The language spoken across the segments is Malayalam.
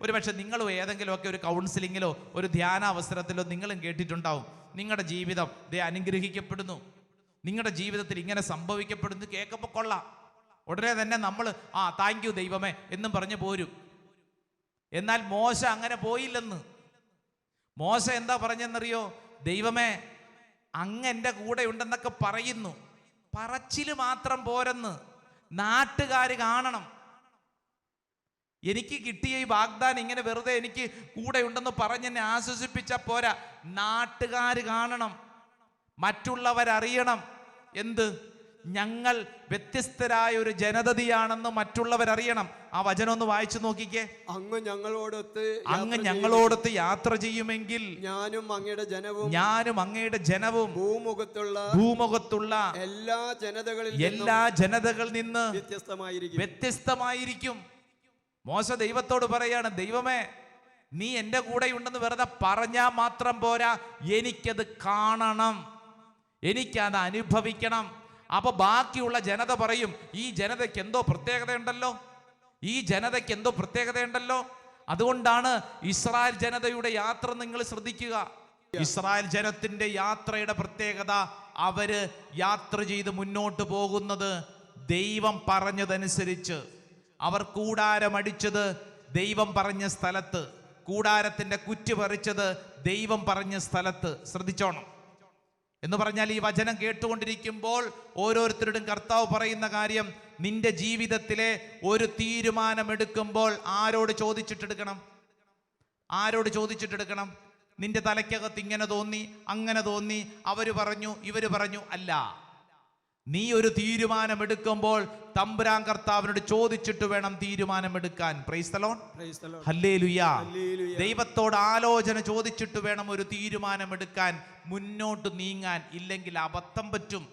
ഒരുപക്ഷെ നിങ്ങളും ഏതെങ്കിലുമൊക്കെ ഒരു കൗൺസിലിങ്ങിലോ ഒരു ധ്യാന അവസരത്തിലോ നിങ്ങളും കേട്ടിട്ടുണ്ടാവും. നിങ്ങളുടെ ജീവിതം ദേ അനുഗ്രഹിക്കപ്പെടുന്നു. നിങ്ങളുടെ ജീവിതത്തിൽ ഇങ്ങനെ സംഭവിക്കപ്പെടുന്നു കേൾക്കുമ്പോൾ കൊള്ളാം. ഉടനെ തന്നെ നമ്മൾ ആ താങ്ക് യു ദൈവമേ എന്നും പറഞ്ഞു പോരും. എന്നാൽ മോശ അങ്ങനെ പോയില്ലെന്ന്. മോശ എന്താ പറഞ്ഞെന്നറിയോ? ദൈവമേ അങ്ങ് എന്റെ കൂടെ ഉണ്ടെന്നൊക്കെ പറയുന്നു. പറച്ചിൽ മാത്രം പോരെന്ന്. നാട്ടുകാർ കാണണം. എനിക്ക് കിട്ടിയ ഈ വാഗ്ദാനം ഇങ്ങനെ വെറുതെ എനിക്ക് കൂടെ ഉണ്ടെന്ന് പറഞ്ഞ് എന്നെ ആശ്വസിപ്പിച്ച പോരാ. നാട്ടുകാർ കാണണം. മറ്റുള്ളവരറിയണം. എന്ത്? ഞങ്ങൾ വ്യത്യസ്തരായ ഒരു ജനതയാണെന്ന് മറ്റുള്ളവരറിയണം. ആ വചനം ഒന്ന് വായിച്ചു നോക്കിക്കേ. അങ്ങ് ഞങ്ങളോടൊത്ത് അങ്ങ് ഞങ്ങളോടൊത്ത് യാത്ര ചെയ്യുമെങ്കിൽ ഞാനും അങ്ങയുടെ ജനവും ഞാനും അങ്ങയുടെ ജനവും ഭൂമുഖത്തുള്ള ഭൂമുഖത്തുള്ള എല്ലാ ജനതകളിൽ എല്ലാ ജനതകളിൽ നിന്ന് വ്യത്യസ്തമായിരിക്കും. വ്യത്യസ്തമായിരിക്കും. മോശ ദൈവത്തോട് പറയാണ് ദൈവമേ നീ എന്റെ കൂടെയുണ്ടെന്ന് വെറുതെ പറഞ്ഞാൽ മാത്രം പോരാ. എനിക്കത് കാണണം. എനിക്കത് അനുഭവിക്കണം. അപ്പൊ ബാക്കിയുള്ള ജനത പറയും ഈ ജനതയ്ക്ക് എന്തോ പ്രത്യേകതയുണ്ടല്ലോ? ഈ ജനതയ്ക്ക് എന്തോ പ്രത്യേകതയുണ്ടല്ലോ? അതുകൊണ്ടാണ് ഇസ്രായേൽ ജനതയുടെ യാത്ര നിങ്ങൾ ശ്രദ്ധിക്കുക. ഇസ്രായേൽ ജനത്തിന്റെ യാത്രയുടെ പ്രത്യേകത അവർ യാത്ര ചെയ്ത് മുന്നോട്ട് പോകുന്നത് ദൈവം പറഞ്ഞതനുസരിച്ച്. അവർ കൂടാരമടിച്ചത് ദൈവം പറഞ്ഞ സ്ഥലത്ത്. കൂടാരത്തിന്റെ കുറ്റി പറിച്ചത് ദൈവം പറഞ്ഞ സ്ഥലത്ത്. ശ്രദ്ധിച്ചോണം. എന്ന് പറഞ്ഞാൽ ഈ വചനം കേട്ടുകൊണ്ടിരിക്കുമ്പോൾ ഓരോരുത്തരുടെയും കർത്താവ് പറയുന്ന കാര്യം നിന്റെ ജീവിതത്തിലെ ഒരു തീരുമാനമെടുക്കുമ്പോൾ ആരോട് ചോദിച്ചിട്ടെടുക്കണം? ആരോട് ചോദിച്ചിട്ടെടുക്കണം? നിന്റെ തലയ്ക്കകത്ത് ഇങ്ങനെ തോന്നി അങ്ങനെ തോന്നി അവർ പറഞ്ഞു ഇവർ പറഞ്ഞു അല്ല. നീ ഒരു തീരുമാനമെടുക്കുമ്പോൾ തമ്പുരാൻ കർത്താവിനോട് ചോദിച്ചിട്ട് വേണം തീരുമാനമെടുക്കാൻ. Praise the Lord hallelujah. ദൈവത്തോട് ആലോചന ചോദിച്ചിട്ട് വേണം ഒരു തീരുമാനമെടുക്കാൻ. മുന്നോട്ട് നീങ്ങാൻ ഇല്ലെങ്കിൽ അബദ്ധം പറ്റും.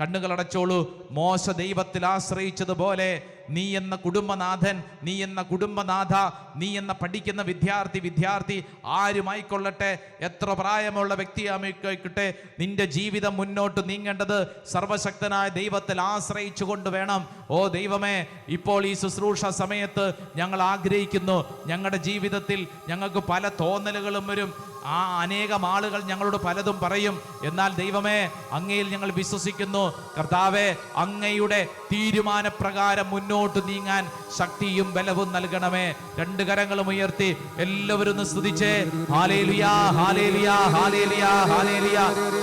കണ്ണുകളടച്ചോളൂ. മോശ ദൈവത്തിൽ ആശ്രയിച്ചതുപോലെ നീ എന്ന കുടുംബനാഥൻ നീ എന്ന കുടുംബനാഥ നീ എന്ന പഠിക്കുന്ന വിദ്യാർത്ഥി വിദ്യാർത്ഥി ആരുമായിക്കൊള്ളട്ടെ? എത്ര പ്രായമുള്ള വ്യക്തിയായിക്കോട്ടെ നിന്റെ ജീവിതം മുന്നോട്ട് നീങ്ങേണ്ടത് സർവശക്തനായ ദൈവത്തിൽ ആശ്രയിച്ചുകൊണ്ട് വേണം. ഓ ദൈവമേ ഇപ്പോൾ ഈ ശുശ്രൂഷ സമയത്ത് ഞങ്ങൾ ആഗ്രഹിക്കുന്നു. ഞങ്ങളുടെ ജീവിതത്തിൽ ഞങ്ങൾക്ക് പല തോന്നലുകളും വരും. ആ അനേകം ആളുകൾ ഞങ്ങളോട് പലതും പറയും. എന്നാൽ ദൈവമേ അങ്ങയിൽ ഞങ്ങൾ വിശ്വസിക്കുന്നു. കർത്താവെ അങ്ങയുടെ തീരുമാനപ്രകാരം മുന്നോട്ട് നീങ്ങാൻ ശക്തിയും ബലവും നൽകണമേ. രണ്ട് കരങ്ങളും ഉയർത്തി എല്ലാവരും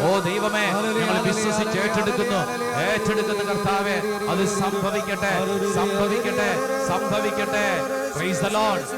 ഓ ദൈവമേ ഞങ്ങൾ വിശ്വസിച്ച് ഏറ്റെടുക്കുന്നു ഏറ്റെടുക്കുന്ന കർത്താവെ. അത് സംഭവിക്കട്ടെ സംഭവിക്കട്ടെ സംഭവിക്കട്ടെ. Praise Lord